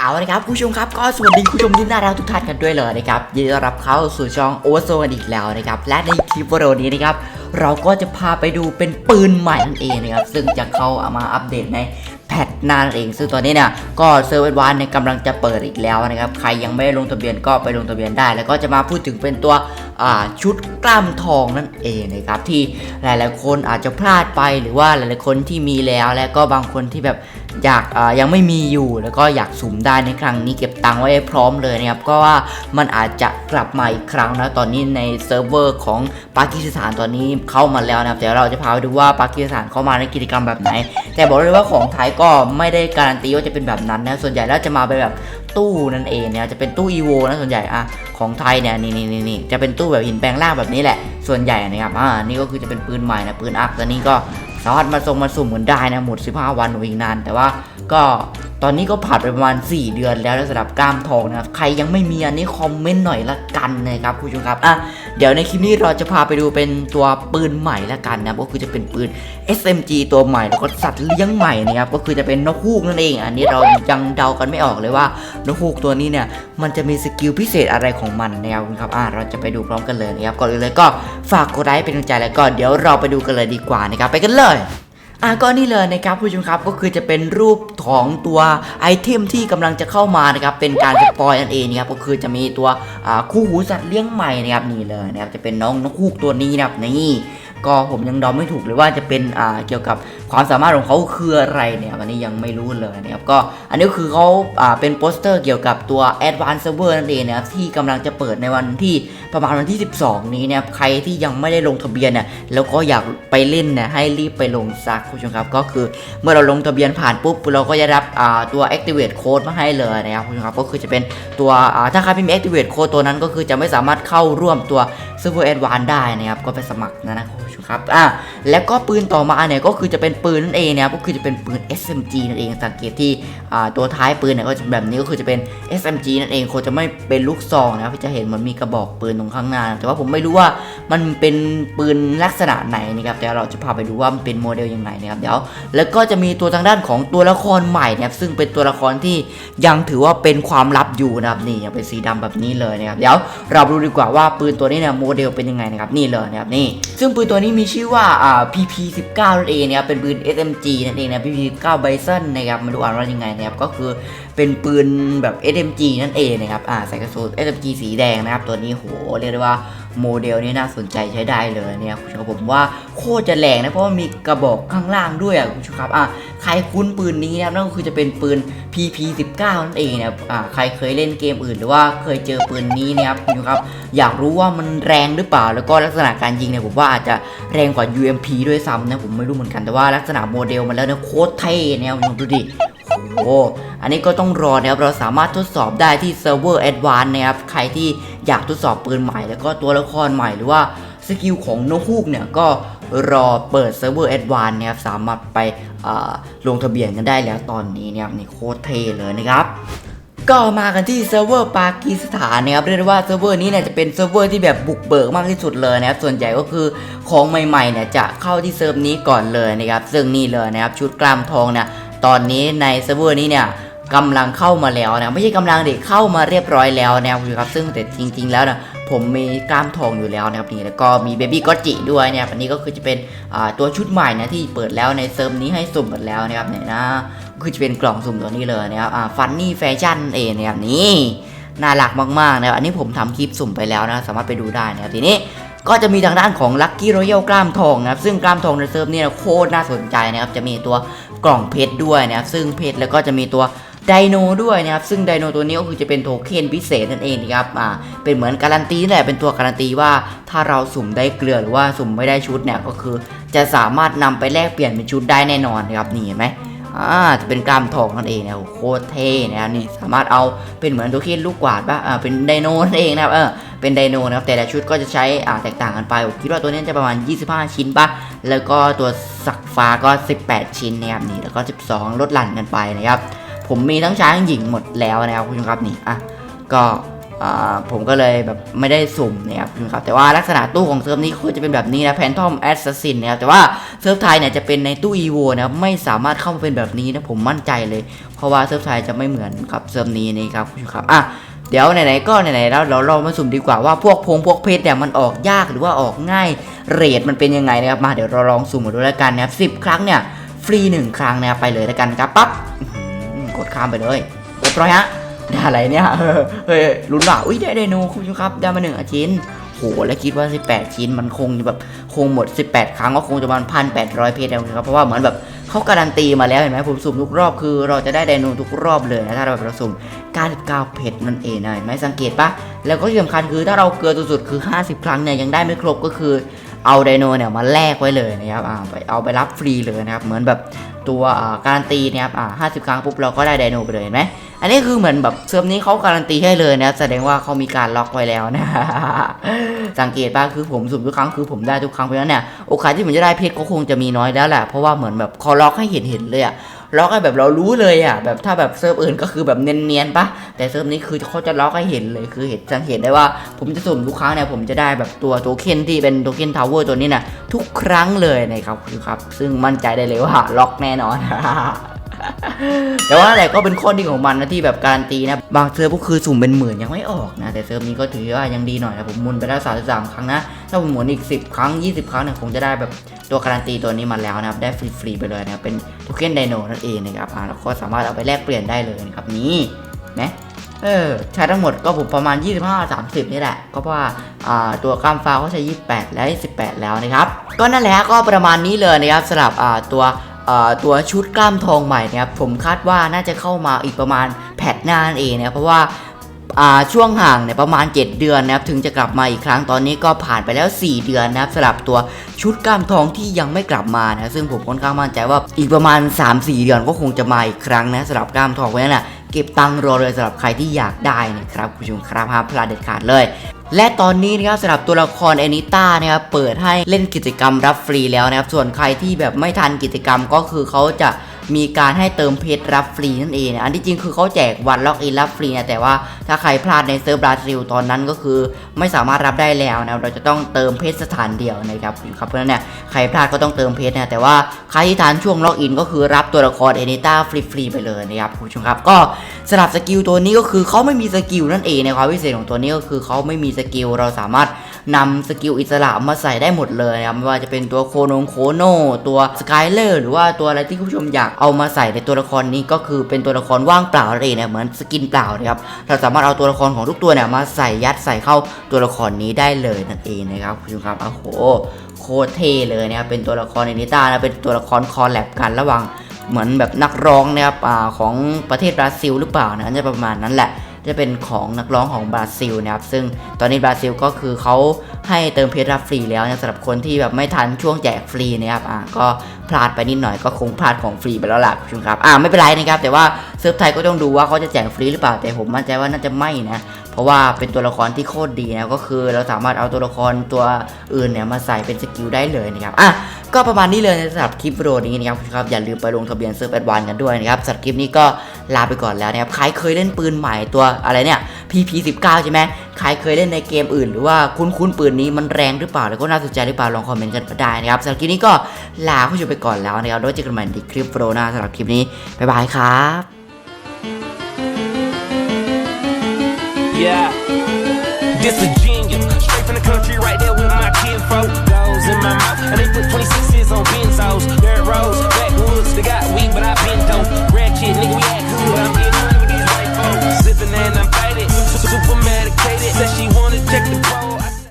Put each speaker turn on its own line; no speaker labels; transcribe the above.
เอาละครับผู้ชมครับก็สวัสดีผู้ชมที่น่ารักทุกท่านกันด้วยเลยนะครับยินดีต้อนรับเข้าสู่ช่องโอเวอร์โซนอีกแล้วนะครับและในคลิปวิดีโอนี้นะครับเราก็จะพาไปดูเป็นปืนใหม่นั่นเองนะครับซึ่งจะเข้ามาอัปเดตในแพทหน้านเอง ซึ่งตอนนี้เนี่ยก็เซอร์เวอร์วานเนี่ยกำลังจะเปิดอีกแล้วนะครับใครยังไม่ได้ลงทะเบียนก็ไปลงทะเบียนได้ แล้วก็จะมาพูดถึงเป็นตัวชุดกล้ามทองนั่นเองนะครับที่หลาย ๆ คนอาจจะพลาดไปหรือว่าหลาย ๆ คนที่มีแล้ว และก็บางคนที่แบบ อยากยังไม่มีอยู่แล้วก็อยากสุ่มได้ในครั้งนี้เก็บตังค์ไว้พร้อมเลยนะครับก็ว่ามันอาจจะกลับมาอีกครั้งนะตอนนี้ในเซิร์ฟเวอร์ของปากีสถานตอนนี้เข้ามาแล้วนะครับเดี๋ยวเราจะพาไปดูว่าปากีสถานเข้ามาในกิจกรรมแบบไหน แต่บอกเลยว่าของไทยก็ไม่ได้การันตีว่าจะเป็นแบบนั้นนะส่วนใหญ่แล้วจะมาเป็นแบบตู้นั่นเองนะจะเป็นตู้อีโวนะส่วนใหญ่อะของไทยเนี่ยนี่นี่นี่จะเป็นตู้แบบหินแปลงร่างแบบนี้แหละส่วนใหญ่นะครับอ่านี่ก็คือจะเป็นปืนใหม่นะปืนอัพตัวนี้ก็ สามารถมาทรงมาสุ่มกันได้นะหมด 15 วันอีกนาน แต่ว่าก็ ตอนนี้ก็ผ่านไปประมาณ 4 เดือนแล้วนะสำหรับกล้ามทองนะครับ ใครยังไม่มีอันนี้คอมเมนต์หน่อยละกันนะครับคุณผู้ชมครับอะเดี๋ยวในคลิปนี้เราจะพาไปดูเป็นตัวปืนใหม่ละกันนะก็คือจะเป็นปืน SMG ตัวใหม่แล้วก็สัตว์เลี้ยงใหม่นะครับก็คือจะเป็นนกฮูกนั่นเอง อันนี้เรายังเดากันไม่ออกเลยว่านกฮูกตัวนี้เนี่ยมันจะมีสกิลพิเศษอะไรของมันนะครับคุณครับอะเราจะไปดูพร้อมกันเลยนะครับก่อนอื่นเลยก็ฝากกดไลค์เป็นกำลังใจแล้วก็เดี๋ยวเราไปดูกันเลยดีกว่านะครับไปกันเลย อะก็นี่เลยนะครับผู้ชมครับก็คือจะเป็นรูปของตัวไอเทมที่กำลังจะเข้ามานะครับเป็นการสปอยนั่นเองนะครับก็คือจะมีตัวคู่หูสัตว์เลี้ยงใหม่นะครับนี่เลยนะครับจะเป็นน้องนกฮูกตัวนี้นะครับนี่ ก็ผมยังเดาไม่ถูกเลยว่าจะเป็นอ่าเกี่ยวกับความสามารถของเขาคืออะไรเนี่ยอันนี้ยังไม่รู้เลยนะครับก็อันนี้คือเขาอ่าเป็นโปสเตอร์เกี่ยวกับตัว Advanced Server นั่นเองนะครับที่กำลังจะเปิดในวันที่ประมาณวันที่ 12 นี้นะครับใครที่ยังไม่ได้ลงทะเบียนเนี่ยแล้วก็อยากไปเล่นเนี่ยให้รีบไปลงซักคุณผู้ชมครับก็คือเมื่อเราลงทะเบียนผ่านปุ๊บเราก็จะรับอ่าตัว activate code มาให้เลยนะครับคุณผู้ชมครับก็คือจะเป็นตัวอ่าถ้าใครไม่มี activate code ตัวนั้นก็คือจะไม่สามารถเข้าร่วมตัว Server Advanced ได้นะครับก็ไปสมัครนะนะคุณผู้ชครับอะแล้วก็ปืนต่อมาเนี่ยก็คือจะเป็นปืนนั่นเองนะครับก็คือจะเป็นปืน SMG นั่นเองสังเกตที่อ่าตัวท้ายปืนเนี่ยก็จะแบบนี้ก็คือจะเป็น SMG นั่นเองคงจะไม่เป็นลูกซองนะครับจะเห็นมันมีกระบอกปืนตรงข้างหน้า แต่ว่าผมไม่รู้ว่ามันเป็นปืนลักษณะไหนนะครับแต่เราจะพาไปดูว่ามันเป็นโมเดลยังไงนะครับเดี๋ยวแล้วก็จะมีตัวทางด้านของตัวละครใหม่นะครับซึ่งเป็นตัวละครที่ยังถือว่าเป็นความลับอยู่นะครับนี่ยังเป็นสีดำแบบนี้เลยนะครับเดี๋ยวเราดูดีกว่าว่าปืนตัวนี้เนี่ยโมเดลเป็นยังไงนะครับนี่เลยนะครับนี่ซึ่งปืนตัวนี้มีชื่อว่าอ่า PP19 นั่นเองนะครับเป็นปืน SMG นั่นเองนะ PP19 Bison นะครับมาดูอ่านว่ายังไงนะครับก็คือเป็นปืนแบบ SMG นั่นเองนะครับอ่าใส่กระสุน SMG สีแดงนะครับตัวนี้โหเรียกได้ว่า โมเดลนี้น่าสนใจใช้ได้เลยเนี่ยคุณผู้ชมครับผมว่าโคตรจะแรงนะเพราะว่ามีกระบอกข้างล่างด้วยอะคุณผู้ชมครับอะใครคุ้นปืนนี้นะครับนั่นก็คือจะเป็นปืน PP19 นั่นเองนะครับอ่าใครเคยเล่นเกมอื่น หรือว่าเคยเจอปืนนี้เนะครับคุณผู้ชมครับ อยากรู้ว่ามันแรงหรือเปล่า แล้วก็ลักษณะการยิงเนี่ยผมว่าอาจจะแรงกว่า UMP ด้วยซ้ำนะผมไม่รู้เหมือนกันแต่ว่าลักษณะโมเดลมันแล้วเนี่ยโคตรเท่เนี่ยคุณผู้ชมดูดิ โอ้อันนี้ก็ต้องรอนะครับ เราสามารถทดสอบได้ที่เซิร์ฟเวอร์แอดวานนะครับ ใครที่อยากทดสอบปืนใหม่ แล้วก็ตัวละครใหม่หรือว่าสกิลของนกฮูกเนี่ยก็รอเปิดเซิร์ฟเวอร์แอดวานนะครับ สามารถไปลงทะเบียนกันได้แล้วตอนนี้นะครับนี่โคตรเท่เลยนะครับก็มากันที่เซิร์ฟเวอร์ปากีสถานนะครับเรียกได้ว่าเซิร์ฟเวอร์นี้เนี่ยจะเป็นเซิร์ฟเวอร์ที่แบบบุกเบิกมากที่สุดเลยนะครับส่วนใหญ่ก็คือของใหม่ๆเนี่ยจะเข้าที่เซิร์ฟนี้ก่อนเลยนะครับซึ่งนี่เลยนะครับชุดกล้ามทองเนี่ย ตอนนี้ในเซิร์ฟเวอร์นี้เนี่ยกำลังเข้ามาแล้วนะไม่ใช่กำลังเด็กเข้ามาเรียบร้อยแล้วนะครับซึ่งแต่จริง ๆ แล้วนะผมมีกล้ามทองอยู่แล้วนะครับนี่แล้วก็มีเบบี้ก็จิด้วยเนะครับอันนี้ก็คือจะเป็นตัวชุดใหม่นะที่เปิดแล้วในเซิร์ฟนี้ให้สุ่มกันแล้วนะครับเนี่ยนะคือจะเป็นกล่องสุ่มตัวนี้เลยนะครับฟันนี่แฟชั่นเองนะครับนี่น่ารักมากๆนะครับอันนี้ผมทำคลิปสุ่มไปแล้วนะสามารถไปดูได้นะครับทีนี้ ก็จะมีทางด้านของ Lucky Royal กล้ามทองนะครับซึ่งกล้ามทองในเซิร์ฟเนี่ยโคตรน่าสนใจนะครับจะมีตัวกล่องเพชรด้วยนะครับซึ่งเพชรแล้วก็จะมีตัวไดโนด้วยนะครับซึ่งไดโนตัวนี้ก็คือจะเป็นโทเค็นพิเศษนั่นเองนะครับอ่าเป็นเหมือนการันตีนั่แหละเป็นตัวการันตีว่าถ้าเราสุ่มได้เกลือหรือว่าสุ่มไม่ได้ชุดเนี่ยก็คือ จะสามารถนำไปแลกเปลี่ยนเป็นชุดได้แน่นอนนะครับนี่เห็นไหมอ่าจะเป็นกล้ามทองนั่นเองนะโอ้โคตรเท่นะครับนี่สามารถเอาเป็นเหมือนตัวเค็นลูกกวาดป่ะอ่าเป็นไดโนนั่นเองนะครับเออ เป็นไดโนนะครับแต่ละชุดก็จะใช้อ่าแตกต่างกันไปผมคิดว่าตัวนี้จะประมาณ 25 ชิ้นป่ะแล้วก็ตัวสักฟ้าก็ 18 ชิ้นนะครับนี่แล้วก็ 12 ลดหลั่นกันไปนะครับผมมีทั้งชายทั้งหญิงหมดแล้วนะครับคุณผู้ชมครับนี่อะก็อ่าผมก็เลยแบบไม่ได้สุ่มนะครับนะครับแต่ว่าลักษณะตู้ของเซิร์ฟนี้คือจะเป็นแบบนี้นะแพนทอมแอสซัสซินนะครับแต่ว่าเซิร์ฟไทยเนี่ยจะเป็นในตู้ EVO นะครับไม่สามารถเข้ามาเป็นแบบนี้นะผมมั่นใจเลย เพราะว่าเซิร์ฟไทยจะไม่เหมือนกับเซิร์ฟนี้นะครับคุณผู้ชมครับอะ เดี๋ยวไหนๆก็ไหนๆแล้วเราเรามาสุ่มดีกว่าว่าพวกพงพวกเพชรเนี่ยมันออกยากหรือว่าออกง่ายเรทมันเป็นยังไงนะครับมาเดี๋ยวเราลองสุ่มมาดูแล้วกันนะครับสิบครั้งเนี่ยฟรีหนึ่งครั้งนะครับไปเลยแล้วกันครับปั๊บกดข้ามไปเลยเรียบร้อยฮะได้อะไรเนี่ยเฮ้ยลุ้นว่ะอุ้ยได้ไดโนคุณผู้ชมครับได้มาหนึ่งชิ้นโหแล้วคิดว่า 18 ชิ้นมันคงแบบคงหมด 18 ครั้งก็คงจะประมาณพันแปดร้อยเพชรแล้วนะครับเพราะว่าเหมือนแบบ เขาการันตีมาแล้วเห็นไหมผมสุ่มทุกรอบคือ เราจะได้ไดโนทุกรอบเลยนะถ้าเราแบบเราสุ่ม99เพชรนั่นเองนะเห็นไหมสังเกตปะแล้วก็ที่สำคัญคือถ้าเราเกลือสุดๆคือ 50 ครั้งเนี่ยยังได้ไม่ครบก็คือ เอาไดโนเนี่ยมาแลกไว้เลยนะครับอ่าไปเอาไปรับฟรีเลยนะครับเหมือนแบบตัวอ่าการันตีนะครับอ่า50ครั้งปุ๊บเราก็ได้ไดโนไปเลยเห็นไหมอันนี้คือเหมือนแบบเซิร์ฟนี้เขาการันตีให้เลยนะแสดงว่าเขามีการล็อกไว้แล้วนะสังเกตป่ะคือผมสุ่มทุกครั้งคือผมได้ทุกครั้งเพราะฉะนั้นเนี่ยโอกาสที่ผมจะได้เพชรก็คงจะมีน้อยแล้วแหละเพราะว่าเหมือนแบบเขาล็อกให้เห็นเห็นเลยอะ ล็อกให้แบบเรารู้เลยอะแบบถ้าแบบเซิร์ฟอื่นก็คือแบบเนียนๆปะแต่เซิร์ฟนี้คือเขาจะล็อกให้เห็นเลยคือเห็นสังเกตได้ว่า ผมจะสุ่มทุกครั้งเนี่ยผมจะได้แบบตัวโทเค็นที่เป็นโทเค็นทาวเวอร์ตัวนี้นะทุกครั้งเลยนะครับคือครับ ซึ่งมั่นใจได้เลยว่าล็อกแน่นอน แต่ว่าแต่ก็เป็นข้อดีของมันนะที่แบบการตีนะ บางเซิร์ฟก็คือสุ่มเป็นหมื่นยังไม่ออกนะ แต่เซิร์ฟนี้ก็ถือว่ายังดีหน่อยนะผมมุนไปแล้ว33ครั้งนะ ถ้าผมหมุนอีก 10 ครั้ง 20 ครั้งเนี่ยคงจะได้แบบตัวการันตีตัวนี้มาแล้วนะครับ ได้ฟรีๆไปเลยนะครับ เป็นโทเค็นไดโนนั่นเองนะครับอ่าแล้วก็สามารถเอาไปแลกเปลี่ยนได้เลยนะครับนี่นะเออใช้ทั้งหมดก็ผมประมาณ 25-30 นี่แหละ ก็เพราะว่าตัวกล้ามฟ้าเขาใช้ 28 และ 18 แล้วนะครับ ก็นั่นแหละก็ประมาณนี้เลยนะครับสำหรับตัว ตัวชุดกล้ามทองใหม่นะครับผมคาดว่าน่าจะเข้ามาอีกประมาณแพทหน้านั่นเองนะครับเพราะว่าอ่าช่วงห่างเนี่ยประมาณ 7 เดือนนะครับถึงจะกลับมาอีกครั้งตอนนี้ก็ผ่านไปแล้ว 4 เดือนนะครับสำหรับตัวชุดกล้ามทองที่ยังไม่กลับมานะซึ่งผมค่อนข้างมั่นใจว่าอีกประมาณ 3-4 เดือนก็คงจะมาอีกครั้งนะสำหรับกล้ามทองเพราะฉะนั้นนะเก็บตังค์รอเลยสำหรับใครที่อยากได้นะครับคุณผู้ชมครับห้ามพลาดเด็ดขาดเลย และตอนนี้นะครับสำหรับตัวละครแอนิต้านะครับเปิดให้เล่นกิจกรรมรับฟรีแล้วนะครับส่วนใครที่แบบไม่ทันกิจกรรมก็คือเขาจะ มีการให้เติมเพชรรับฟรีนั่นเอง อันที่จริงคือเขาแจกวันล็อกอินรับฟรีนะแต่ว่าถ้าใครพลาดในเซิร์ฟบราซิลตอนนั้นก็คือไม่สามารถรับได้แล้วนะเราจะต้องเติมเพชรสถานเดียวนะครับครับเพราะนั้นเนี่ยใครพลาดก็ต้องเติมเพชรนะแต่ว่าใครที่ทันช่วงล็อกอินก็คือรับตัวละครเอเนต้าฟรีๆไปเลยนะครับคุณผู้ชมครับก็สำหรับสกิลตัวนี้ก็คือเขาไม่มีสกิลนั่นเองนะครับพิเศษของตัวนี้ก็คือเขาไม่มีสกิลเราสามารถ นำสกิลอิสระมาใส่ได้หมดเลยนะครับไม่ว่าจะเป็นตัวโคโนโคโนตัวสกายเลอร์หรือว่าตัวอะไรที่คุณผู้ชมอยากเอามาใส่ในตัวละครนี้ก็คือเป็นตัวละครว่างเปล่าเองนะเหมือนสกินเปล่านะครับเราสามารถเอาตัวละครของทุกตัวเนี่ยมาใส่ยัดใส่เข้าตัวละครนี้ได้เลยนั่นเองนะครับคุณผู้ชมครับโอ้โหโคตรเท่เลยนะครับเป็นตัวละครในนิต้านะเป็นตัวละครคอลแลบกันระหว่างเหมือนแบบนักร้องนะครับอของประเทศบราซิลหรือเปล่านะน่าจะประมาณนั้นแหละ จะเป็นของนักร้องของบราซิลนะครับซึ่งตอนนี้บราซิลก็คือเขาให้เติมเพชรรับฟรีแล้วนะสำหรับคนที่แบบไม่ทันช่วงแจกฟรีนะครับอ่าก็พลาดไปนิดหน่อยก็คงพลาดของฟรีไปแล้วล่ะคุณผู้ชมครับอ่าไม่เป็นไรนะครับแต่ว่าเซิร์ฟไทยก็ต้องดูว่าเขาจะแจกฟรีหรือเปล่าแต่ผมมั่นใจว่าน่าจะไม่นะเพราะว่าเป็นตัวละครที่โคตรดีนะก็คือเราสามารถเอาตัวละครตัวอื่นเนี่ยมาใส่เป็นสกิลได้เลยนะครับอะ ก็ประมาณนี้เลยสำหรับคลิปวิดีโอนี้นะครับครับอย่าลืมไปลงทะเบียนเซิร์ฟแอดวานกันด้วยนะครับสำหรับคลิปนี้ก็ลาไปก่อนแล้วนะครับใครเคยเล่นปืนใหม่ตัวอะไรเนี่ย PP19 ใช่ไหมใครเคยเล่นในเกมอื่น หรือว่าคุ้นๆปืนนี้มันแรงหรือเปล่าแล้วก็น่าสนใจหรือเปล่าลองคอมเมนต์กันมาได้นะครับสำหรับคลิปนี้ก็ลาผู้ชมไปก่อนแล้วนะครับแล้วเจอกันใหม่ในคลิปวิดีโอหน้าสำหรับคลิปนี้บ๊ายบายครับ
Yeah. This a